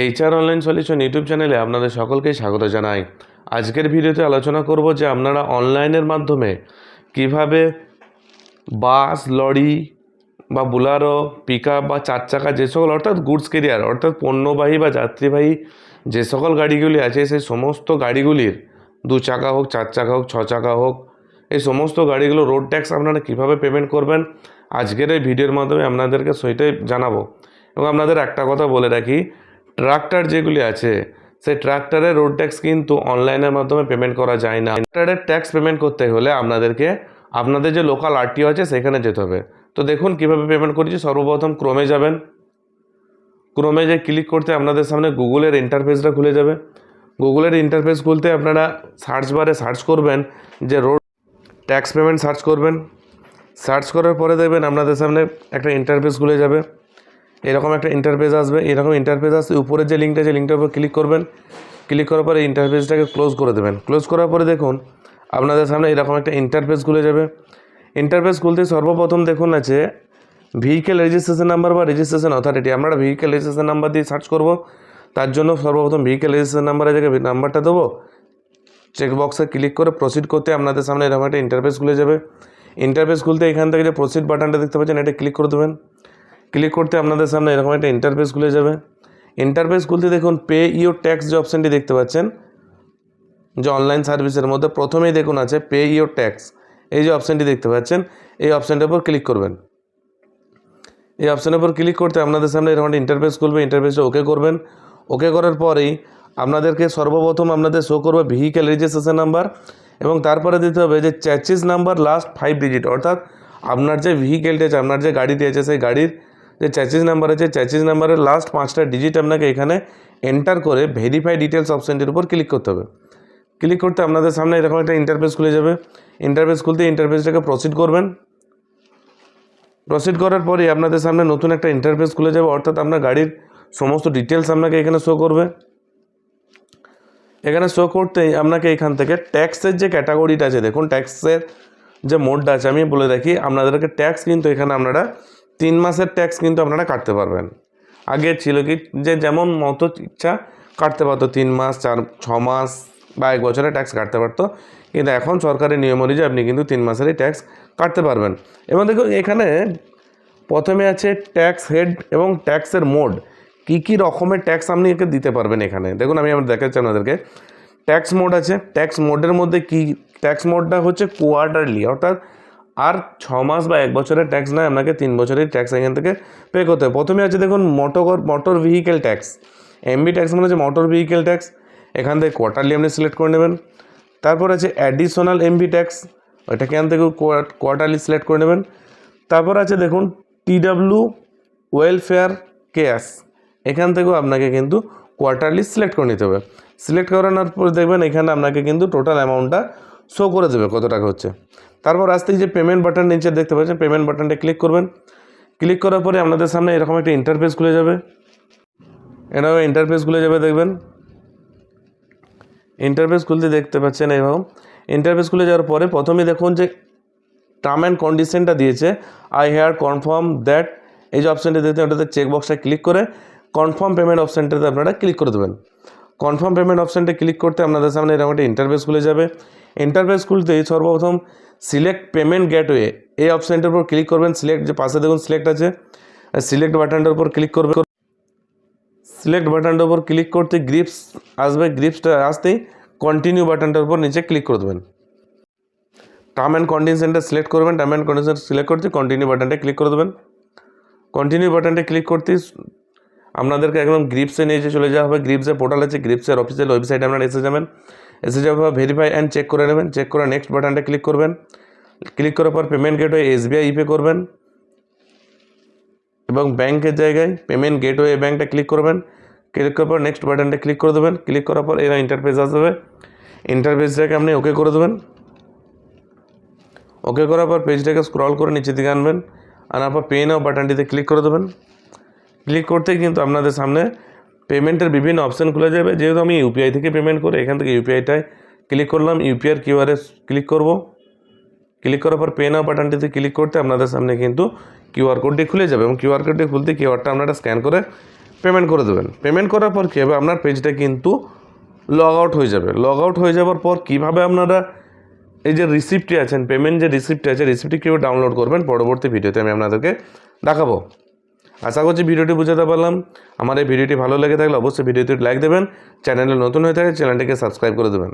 HR online solution YouTube চ্যানেলে আপনাদের সকলকেই স্বাগত জানাই। আজকের ভিডিওতে আলোচনা করব যে আপনারা অনলাইনের মাধ্যমে কীভাবে বাস, লরি বা বুলারো পিক বা চার চাকা যে সকল অর্থাৎ গুডস কেরিয়ার অর্থাৎ পণ্যবাহী বা যাত্রীবাহী যে সকল গাড়িগুলি আছে, সেই সমস্ত গাড়িগুলির দু চাকা হোক, চার চাকা হোক, ছ চাকা হোক, এই সমস্ত গাড়িগুলো রোড ট্যাক্স আপনারা কীভাবে পেমেন্ট করবেন, আজকের এই ভিডিওর মাধ্যমে আপনাদেরকে সেইটাই জানাব। এবং আপনাদের একটা কথা বলে রাখি ট্রাক্টর যেগুলি আছে, সেই ট্রাক্টরের রোড ট্যাক্স কিন্তু অনলাইনের মাধ্যমে পেমেন্ট করা যায় না। ট্রাক্টরের ট্যাক্স পেমেন্ট করতে হলে আপনাদেরকে, আপনাদের যে লোকাল আরটিও আছে সেখানে যেতে হবে। তো দেখুন কীভাবে পেমেন্ট করেছি, সর্বপ্রথম ক্রমে যাবেন। ক্রমে যে ক্লিক করতে আপনাদের সামনে গুগলের ইন্টারফেসটা খুলে যাবে। গুগলের ইন্টারফেস খুলতে আপনারা সার্চ বারে সার্চ করবেন যে রোড ট্যাক্স পেমেন্ট সার্চ করবেন। সার্চ করার পরে দেখবেন আপনাদের সামনে একটা ইন্টারফেস খুলে যাবে। এরকম একটা ইন্টারফেস আসবে, এরকম ইন্টারফেস আসবে উপরের যে লিঙ্কটা আছে লিঙ্কটার উপর ক্লিক করবেন ক্লিক করার পরে ইন্টারফেসটাকে ক্লোজ করে দেবেন। ক্লোজ করার পরে দেখুন, আপনাদের সামনে এরকম একটা ইন্টারফেস খুলে যাবে। ইন্টারফেস খুলতে সর্বপ্রথম দেখুন আছে ভেহিকেল রেজিস্ট্রেশন নাম্বার বা রেজিস্ট্রেশন অথরিটি আমরা ভেহিকেল রেজিস্ট্রেশন নাম্বার দিয়ে সার্চ করব, তার জন্য সর্বপ্রথম ভেহিকেল রেজিস্ট্রেশন নাম্বারের জায়গায় নাম্বারটা দেবো চেকবক্সে ক্লিক করে প্রসিড করতে আপনাদের সামনে এরকম একটা ইন্টারফেস খুলে যাবে। ইন্টারফেস খুলতে এখান থেকে যে প্রসিড বাটনটা দেখতে পাচ্ছেন, এটা ক্লিক করে দেবেন। ক্লিক করতে আপনাদের সামনে এরকম একটা ইন্টারফেস খুলে যাবে। ইন্টারফেস খুলতে দেখুন পে ইউর ট্যাক্স যে অপশানটি দেখতে পাচ্ছেন, যে অনলাইন সার্ভিসের মধ্যে প্রথমেই দেখুন আছে পে ইউর ট্যাক্স এই যে অপশানটি দেখতে পাচ্ছেন, এই অপশানটার উপর ক্লিক করবেন। এই অপশানের উপর ক্লিক করতে আপনাদের সামনে এরকম একটা ইন্টারফেস খুলবে ইন্টারফেসটা ওকে করবেন। ওকে করার পরেই আপনাদেরকে সর্বপ্রথম আপনাদের শো করবে ভেহিকেল রেজিস্ট্রেশন নাম্বার এবং তারপরে দিতে হবে যে chassis number last five digit অর্থাৎ আপনার যে ভেহিকেলটি আছে, আপনার যে গাড়িটি আছে, সেই গাড়ির যে চ্যাচিস নাম্বার আছে চ্যাচিস নাম্বারের লাস্ট পাঁচটা ডিজিট আপনাকে এখানে এন্টার করে ভেরিফাই ডিটেলস অপশানটির উপর ক্লিক করতে হবে। ক্লিক করতে আপনাদের সামনে এরকম একটা ইন্টারফেস খুলে যাবে। ইন্টারফেস খুলতে ইন্টারফেসটাকে প্রসিড করবেন। প্রসিড করার পরে আপনাদের সামনে নতুন একটা ইন্টারফেস খুলে যাবে, অর্থাৎ আপনার গাড়ির সমস্ত ডিটেলস আপনাকে এখানে শো করবে। এখানে শো করতেই আপনাকে এখান থেকে ট্যাক্সের যে ক্যাটাগরিটা আছে, দেখুন ট্যাক্সের যে মোডটা আছে, আমি বলে রাখি, আপনাদেরকে ট্যাক্স কিন্তু এখানে আপনারা তিন মাসের ট্যাক্স কিন্তু আপনারা কাটতে পারবেন। আগে ছিল কি, যে যেমন মতো ইচ্ছা কাটতে পারতো, তিন মাস, চার, ছ মাস বা এক বছরে ট্যাক্স কাটতে পারতো। কিন্তু এখন সরকারের নিয়ম অনুযায়ী আপনি কিন্তু তিন মাসেরই ট্যাক্স কাটতে পারবেন। এবং দেখুন, এখানে প্রথমে আছে ট্যাক্স হেড এবং ট্যাক্সের মোড কী কী রকমের ট্যাক্স আপনি একে দিতে পারবেন এখানে? দেখুন, আমি আমরা দেখাচ্ছি আপনাদেরকে। ট্যাক্স মোড আছে। ট্যাক্স মোডের মধ্যে কি ট্যাক্স মোডটা হচ্ছে কোয়ার্টারলি অর্থাৎ আর ছ মাস বা এক বছরের ট্যাক্স নয় আপনাকে তিন বছরের ট্যাক্স এখান থেকে পে করতে হবে। প্রথমে আছে দেখুন motor motor vehicle tax MV tax মানে হচ্ছে মোটর ভেহিকেল ট্যাক্স এখান থেকে কোয়ার্টারলি আপনি সিলেক্ট করে নেবেন। তারপর আছে অ্যাডিশনাল এমবি ট্যাক্স ওইটা এখান থেকে কোয়ার্টারলি সিলেক্ট করে নেবেন। তারপর আছে দেখুন টিডাব্লিউ ওয়েলফেয়ার কেয়াস এখান থেকেও আপনাকে কিন্তু কোয়ার্টারলি সিলেক্ট করে নিতে হবে। সিলেক্ট করানোর পর দেখবেন এখানে আপনাকে কিন্তু টোটাল অ্যামাউন্টটা শো করে দেবে কত টাকা হচ্ছে। তারপর আসতে যে পেমেন্ট বাটন নিচে দেখতে পাচ্ছেন পেমেন্ট বাটনটা ক্লিক করবেন। ক্লিক করার পরে আপনাদের সামনে এরকম একটা ইন্টারফেস খুলে যাবে। এরকম ইন্টারফেস খুলে যাবে, দেখবেন। ইন্টারফেস খুলতে দেখতে পাচ্ছেন এরকম। ইন্টারফেস খুলে যাওয়ার পরে প্রথমে দেখুন যে টার্ম অ্যান্ড কন্ডিশনটা দিয়েছে। আই হেয়ার কনফার্ম দ্যাট এই যে অপশানটা দিতে ওটাতে চেকবক্সটা ক্লিক করে কনফার্ম পেমেন্ট অপশানটাতে আপনারা ক্লিক করে দেবেন। কনফার্ম পেমেন্ট অপশানটা ক্লিক করতে আপনাদের সামনে এরকম একটা ইন্টারফেস খুলে যাবে। ইন্টারফেস খুলতেই সর্বপ্রথম সিলেক্ট পেমেন্ট গেটওয়ে এই অপশানটার উপর ক্লিক করবেন। সিলেক্ট যে পাশে দেখুন সিলেক্ট আছে। সিলেক্ট বাটনটার উপর ক্লিক করবে সিলেক্ট বাটনটার উপর ক্লিক করতে গ্রিপস আসবে। গ্রিপসটা আসতেই কন্টিনিউ বাটনটার উপর নিচে ক্লিক করে দেবেন। টার্ম অ্যান্ড কন্ডিশনটা সিলেক্ট করবেন। টার্ম অ্যান্ড কন্ডিশন সিলেক্ট করতে কন্টিনিউ বাটনটা ক্লিক করে দেবেন। কন্টিনিউ বাটনটা ক্লিক করতে আপনাদেরকে একদম গ্রিপসে নিয়ে চলে যাওয়া হবে। গ্রিপসের পোর্টাল আছে। গ্রিপসের অফিসিয়াল ওয়েবসাইটে আপনারা এসে যাবেন। এসে যাওয়ার ভেরিফাই অ্যান্ড চেক করে নেবেন। চেক করে নেক্সট বাটনটা ক্লিক করবেন। ক্লিক করার পর পেমেন্ট গেটওয়ে এসবিআই ইপে করবেন। এবং ব্যাংকের জায়গায় পেমেন্ট গেটওয়ে ব্যাংকটা ক্লিক করবেন। ক্লিক করার পর নেক্সট বাটনটা ক্লিক করে দেবেন। ক্লিক করার পর এরা ইন্টারফেস আসবে। ইন্টারফেসটাকে আপনি ওকে করে দেবেন। ওকে করার পর পেজটাকে স্ক্রল করে নিচের দিকে আনবেন। আনার পর পে নাও বাটনটিতে ক্লিক করে দেবেন। ক্লিক করতেই কিন্তু আপনাদের সামনে পেমেন্টের বিভিন্ন অপশান খুলে যাবে। যেহেতু আমি ইউপিআই থেকে পেমেন্ট করে এখান থেকে ইউপিআইটায় ক্লিক করলাম ইউপিআইয়ের কিউআরে ক্লিক করব। ক্লিক করার পর পে নাও বাটনটিতে ক্লিক করতে আপনাদের সামনে কিন্তু কিউআর কোডটি খুলে যাবে এবং কিউআর কোডটি খুলতে কিউআরটা আপনারা স্ক্যান করে পেমেন্ট করে দেবেন। পেমেন্ট করার পর কী হবে? আপনার পেজটা কিন্তু লগ আউট হয়ে যাবে। লগ আউট হয়ে যাওয়ার পর কীভাবে আপনারা এই যে রিসিপ্টটি আছেন, পেমেন্ট যে রিসিপ্টটি আছে, রিসিপ্টটি কীভাবে ডাউনলোড করবেন পরবর্তী ভিডিওতে আমি আপনাদেরকে দেখাবো। আশা করছি ভিডিওটি বুঝাতে পারলাম। আমার এই ভিডিওটি ভালো লেগে থাকলে অবশ্যই ভিডিওটি লাইক দেবেন, চ্যানেলে নতুন হয়ে থাকে চ্যানেলটিকে সাবস্ক্রাইব করে দেবেন।